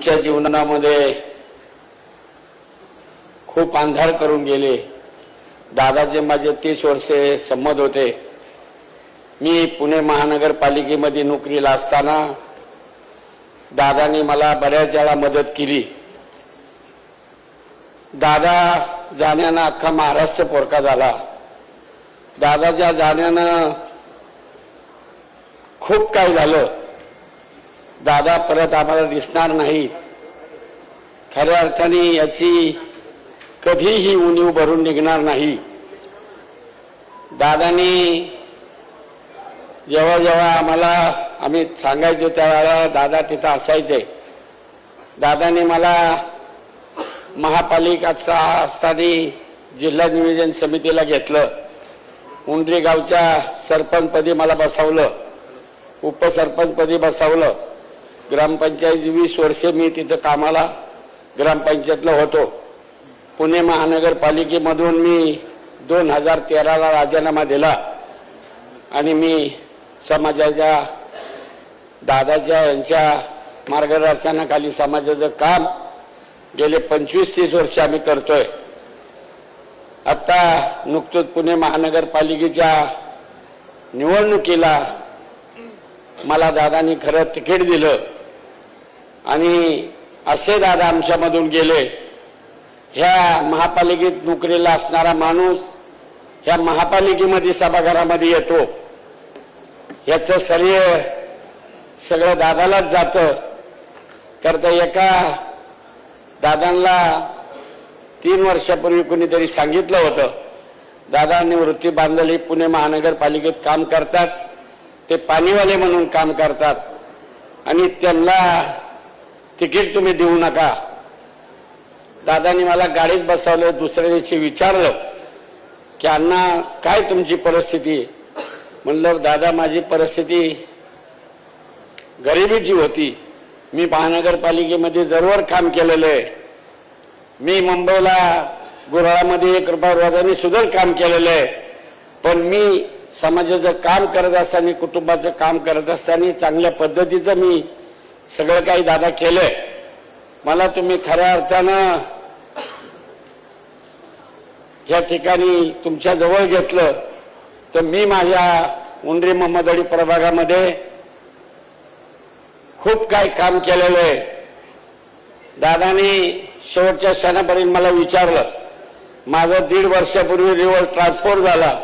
आमच्या जीवनामध्ये खूप अंधार करून गेले. दादाचे माझे तीस वर्षे संमत होते. मी पुणे महानगरपालिकेमध्ये नोकरीला असताना दादाने मला बऱ्याच वेळा मदत केली. दादा जाण्यानं अख्खा महाराष्ट्र पोरका झाला. दादाच्या जाण्यानं खूप काही झालं. दादा परत आम्हाला दिसणार नाही. खऱ्या अर्थाने याची कधीही उणीव भरून निघणार नाही. दादाने जेव्हा जेव्हा आम्हाला आम्ही सांगायचो त्यावेळेला दादा तिथं असायचे. दादाने मला महापालिकाचा असताना जिल्हा नियोजन समितीला घेतलं. उंडरी गावच्या सरपंचपदी मला बसवलं. उपसरपंचपदी बसवलं. ग्रामपंचायत वीस वर्षे मी तिथं कामाला ग्रामपंचायतला होतो. पुणे महानगरपालिकेमधून मी दोन हजार तेराला राजीनामा दिला. आणि मी समाजाच्या दादाच्या यांच्या मार्गदर्शनाखाली समाजाचं काम गेले पंचवीस तीस वर्ष आम्ही करतोय. आत्ता नुकतंच पुणे महानगरपालिकेच्या निवडणुकीला मला दादानी खरं तिकीट दिलं. आणि असे दादा आमच्यामधून गेले. ह्या महापालिकेत नोकरीला असणारा माणूस ह्या महापालिकेमध्ये सभागृहामध्ये येतो. याचं श्रेय सगळं दादालाच जातं. तर त्या एका दादांना तीन वर्षापूर्वी कुणीतरी सांगितलं होतं. दादा निवृत्ती बांधली पुणे महानगरपालिकेत काम करतात. ते पाणीवाले म्हणून काम करतात. आणि त्यांना तिकीट तुम्ही देऊ नका. दादानी मला गाडीत बसवलं दुसऱ्या दिवशी विचारलं की अण्णा काय तुमची परिस्थिती? म्हणलं दादा माझी परिस्थिती गरिबीची होती. मी महानगरपालिकेमध्ये जरूर काम केलेलं आहे. मी मुंबईला गुराळामध्ये एक रुपया रोजाने सुद्धा काम केलेलं आहे. पण मी समाजाचं काम करत असताना कुटुंबाचं काम करत असताना चांगल्या पद्धतीचं मी सगळं काही दादा केलंय. मला तुम्ही खऱ्या अर्थानं या ठिकाणी तुमच्या जवळ घेतलं तर मी माझ्या उंडरी अली प्रभागामध्ये खूप काही काम केलेलं आहे. दादाने शेवटच्या क्षणापर्यंत मला विचारलं माझं दीड वर्षापूर्वी रिवर ट्रान्सफर झाला.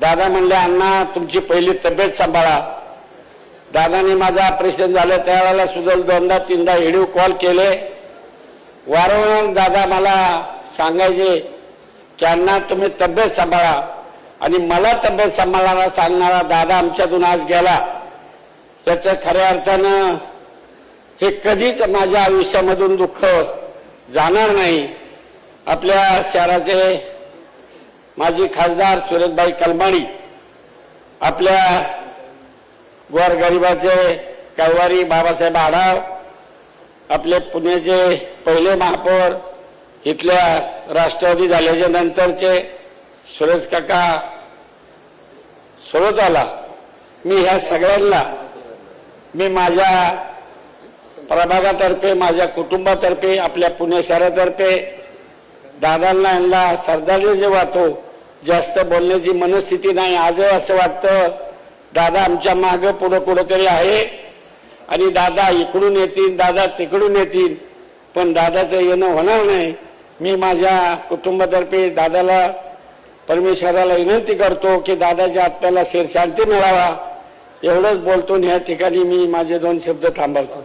दादा म्हणले अण्णा तुमची पहिली तब्येत सांभाळा. दादाने माझं ऑपरेशन झालं त्यावेळेला सुद्धा दोनदा तीनदा व्हिडिओ कॉल केले. वारंवार दादा मला सांगायचे की अण्णा तुम्ही तब्येत सांभाळा. आणि मला तब्येत सांभाळायला सांगणारा दादा आमच्यातून आज गेला. याचं खऱ्या अर्थानं हे कधीच माझ्या आयुष्यामधून दुःख जाणार नाही. आपल्या शहराचे माजी खासदार सुरेशभाई कलमाणी आपल्या गोरगरिबाचे कैवारी बाबासाहेब आढाव आपले पुण्याचे पहिले महापौर इथल्या राष्ट्रवादी झाल्याच्या नंतरचे सुरेश काका आला मी ह्या सगळ्यांना मी माझ्या प्रभागातर्फे माझ्या कुटुंबातर्फे आपल्या पुणे शहरातर्फे दादांना यांना श्रद्धांजली वाहतो जास्त बोलण्याची मनस्थिती नाही. आज असं वाटतं दादा आमच्या मागं पुढं कुठंतरी आहे. आणि दादा इकडून येतील दादा तिकडून येतील. पण दादाचं येणं होणार नाही. मी माझ्या कुटुंबातर्फे दादाला परमेश्वराला विनंती करतो की दादाच्या आत्म्याला शेरशांती मिळावा. एवढंच बोलतो ह्या या ठिकाणी मी माझे दोन शब्द थांबवतो.